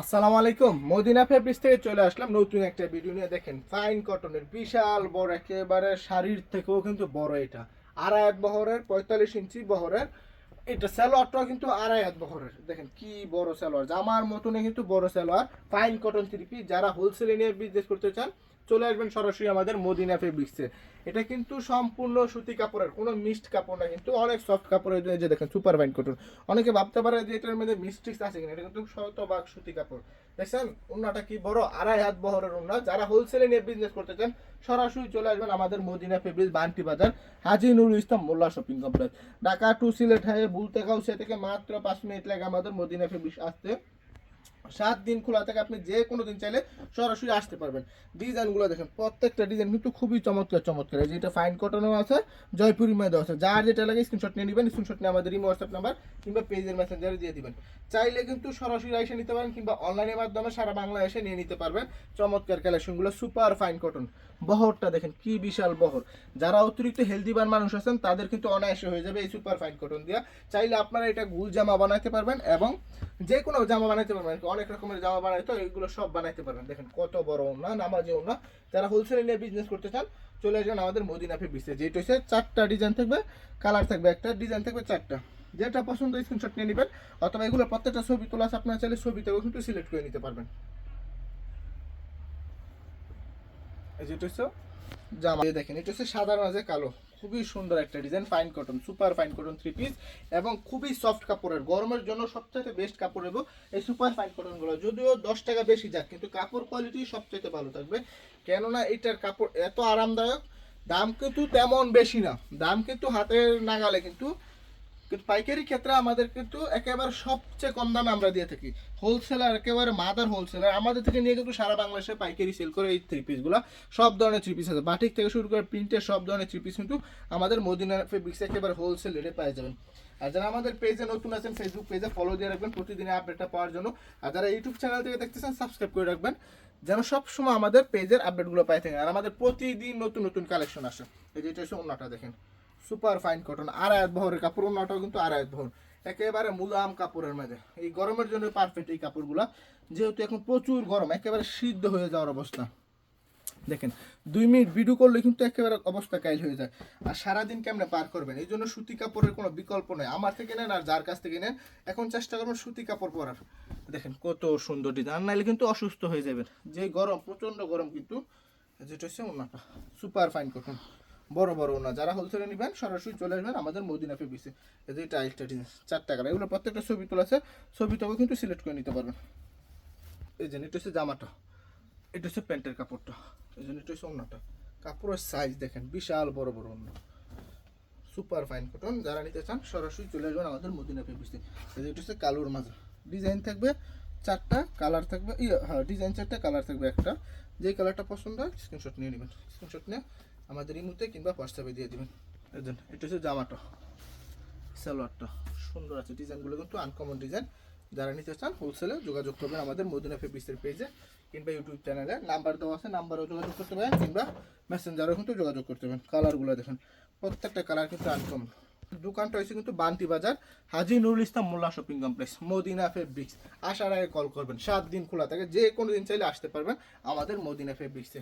আসসালামু আলাইকুম। Medina fabrics থেকে চলে আসলাম নতুন একটা ভিডিও নিয়ে। দেখেন ফাইন কটনের বিশাল বড়, একেবারে শাড়ির থেকেও কিন্তু বড় এটা। আড়াই এক বহরের, পঁয়তাল্লিশ ইঞ্চি বহরের। এটা স্যালোয়ারটাও কিন্তু আড়াই এক বহরের। দেখেন, কি বড় স্যালোয়ার জামার মতনে কিন্তু বড় স্যালোয়ার ফাইন কটন থ্রিপি যারা হোলসেলে নিয়ে বিজনেস করতে চান চলে আসবেন সরাসরি আমাদের মদিনা ফেব্রিক্সে এটা কিন্তু সম্পূর্ণ সুতি কাপড়ের, কোনো মিক্সড কাপড় না, কিন্তু অনেক সফট কাপড়ের যে দেখেন সুপার ফাইন কটন অনেকে ভাবতে পারে যে এটার মধ্যে মিস্টিক্স আছে কিনা, এটা কিন্তু শতভাগ সুতি কাপড়। দেখছেন উন্নাটা কি বড়, আড়াই হাত বহরের উন্না যারা হোলসেলে নিয়ে বিজনেস করতে চান, সরাসরি চলে আসবেন আমাদের Madina fabrics Banti Bazar, Haji Nurul Islam Molla shopping complex. Dhaka to Sylhet হয়ে বুলতে সে থেকে মাত্র পাঁচ মিনিট লাগে আমাদের মদিনা ফেব্রিক্স আসতে। সাত দিন খোলা থাকে, আপনি যে কোনো দিন চাইলে সরাসরি আসতে পারবেন। ডিজাইনগুলো দেখেন, প্রত্যেকটা ডিজাইন কিন্তু খুবই চমৎকার চমৎকার। এই যেটা ফাইন কটনও আছে, জয়পুরি মেয়েদের আছে। যার যেটা লাগে স্ক্রিনশট নিয়ে নেবেন স্ক্রিনশট নিয়ে আমাদের ইমো হোয়াটসঅ্যাপ নাম্বার কিংবা পেজের মেসেঞ্জারে দিয়ে দিবেন। চাইলে কিন্তু সরাসরি এসে নিতে পারেন কিংবা অনলাইনের মাধ্যমে সারা বাংলা এসে নিয়ে নিতে পারবেন চমৎকার কালেকশনগুলো সুপার ফাইন কটন বহরটা দেখেন, কি বিশাল বহর। যারা অতিরিক্ত হেলদিবান মানুষ আছেন, তাদের কিন্তু অনায়াসে হয়ে যাবে এই সুপার ফাইন কটন দিয়া। চাইলে আপনারা এটা গুল জামা বানাইতে পারবেন এবং যে কোনো জামা বানাইতে পারবেন। অনেক রকমের জামা বানাই তো এগুলো সব বানাইতে পারবেন। দেখেন কত বড় না নামাজি না যারা হোলসেলে নিয়ে বিজনেস করতে চান, চলে আসবেন আমাদের মদিনা বিসে যেটা হচ্ছে চারটা ডিজাইন থাকবে কালার থাকবে একটা ডিজাইন থাকবে চারটা। যেটা পছন্দ স্ক্রিনশট নিয়ে নেবেন, অথবা এগুলো প্রত্যেকটা ছবি তোলা আছে, আপনারা চাইলে ছবিতেও কিন্তু সিলেক্ট করে নিতে পারবেন। যেটা হচ্ছে জামা। দেখেন, এটা হচ্ছে সাদা মাঝে কালো। খুবই সুন্দর একটা design fine cotton super fine cotton three piece এবং খুবই সফট কাপড়ের। গরমের জন্য সবচেয়ে বেস্ট কাপড় এবং এই সুপার ফাইন কটনগুলো যদিও দশ টাকা বেশি যাক, কিন্তু কাপড় কোয়ালিটি সবচেয়ে ভালো থাকবে। কেননা এটার কাপড় এত আরামদায়ক, দাম কিন্তু তেমন বেশি না। দাম কিন্তু হাতের নাগালে কিন্তু কিন্তু পাইকারি ক্ষেত্রে আমাদের কিন্তু একেবারে সবচেয়ে কম দামে আমরা দিয়ে থাকি। হোলসেলার একেবারে মাদার হোলসেলার আমাদের থেকে নিয়ে কিন্তু সারা বাংলাদেশে পাইকারি সেল করে এই থ্রি পিসগুলো সব ধরনের থ্রি পিস আছে। বাটিক থেকে শুরু করে প্রিন্টের সব ধরনের থ্রি পিস কিন্তু আমাদের মদিনা ফেব্রিক্স একেবারে হোলসেল রেটে পেয়ে যাবেন আর যারা আমাদের পেজে নতুন আছেন ফেসবুক পেজে ফলো দিয়ে রাখবেন প্রতিদিনের আপডেটটা পাওয়ার জন্য। আর যারা ইউটিউব চ্যানেল থেকে দেখতেছেন সাবস্ক্রাইব করে রাখবেন। যেন সবসময় আমাদের পেজের আপডেটগুলো পাই থাকেন। আর আমাদের প্রতিদিন নতুন নতুন কালেকশন আসে। এই যে এটা অন্যটা দেখেন। সুপার ফাইন কটন আড়ায়াত বহরের কাপড় অন্যটাও কিন্তু আড়ায়াত বহর একেবারে মুলাম কাপড়ের মধ্যে। এই গরমের জন্য পারফেক্ট এই কাপড়গুলা। যেহেতু এখন প্রচুর গরম, একেবারে সিদ্ধ হয়ে যাওয়ার অবস্থা। দেখেন, দুই মিনিট ভিডিও করলে কিন্তু একেবারে অবস্থা কাইল হয়ে যায়। আর সারাদিন কেমনে পার করবেন? এই জন্য সুতি কাপড়ের কোনো বিকল্প নেই। আমার থেকে নেন আর যার কাছ থেকে নেন, এখন চেষ্টা করবেন সুতি কাপড় পরার। দেখেন, কত সুন্দর ডিজাইন নাইলে কিন্তু অসুস্থ হয়ে যাবেন। যে গরম প্রচণ্ড গরম কিন্তু, যেটা হচ্ছে ওনাটা সুপার ফাইন কটন বড় বড় ওনা যারা হোলসেলে নেবেন, সরাসরি চলে আসবেন আমাদের মদিনা ফেব্রিক্সে টাইলসটা ডিজাইন চারটা কালার এগুলো প্রত্যেকটা ছবি তোলা আছে, ছবিটাও কিন্তু সিলেক্ট করে নিতে পারবেন। এই যে, এটা হচ্ছে জামাটা, এটা হচ্ছে প্যান্টের কাপড়টা। এই জন্য এটা হচ্ছে অন্যটা কাপড়ের সাইজ দেখেন, বিশাল বড় বড় অন্য সুপার ফাইন কটন যারা নিতে চান, সরাসরি চলে আসবেন আমাদের মদিনা ফেব্রিক্সে এটা হচ্ছে কালোর মাঝে ডিজাইন থাকবে চারটা কালার থাকবে ইয়ে হ্যাঁ ডিজাইন চারটা কালার থাকবে একটা। যে কালারটা পছন্দ হয় স্ক্রিনশট নিয়ে নেবেন। স্ক্রিনশট নিয়ে আমাদের ইমুতে কিংবা হোয়াটসঅ্যাপে দিয়ে দেবেন। জন্য এটা হচ্ছে জামাটা, সালোয়ারটা। সুন্দর আছে ডিজাইনগুলো কিন্তু আনকমন ডিজাইন যারা নিতে চান হোলসেলে যোগাযোগ করবেন আমাদের মদিনা ফেব্রিক্সের পেজে কিংবা ইউটিউব চ্যানেলে নাম্বার দেওয়া আছে নাম্বারও যোগাযোগ করতে পারেন কিংবা মেসেঞ্জারও কিন্তু যোগাযোগ করতে পারেন। কালারগুলো দেখেন, প্রত্যেকটা কালার কিন্তু আনকমন দোকানটা হয়েছে কিন্তু Banti Bazar, Haji Nurul Islam Molla shopping complex, Madina fabrics আসার আগে কল করবেন, সাত দিন খোলা থাকে, যে কোনো দিন চাইলে আসতে পারবেন আমাদের মদিনা ফেব্রিক্সে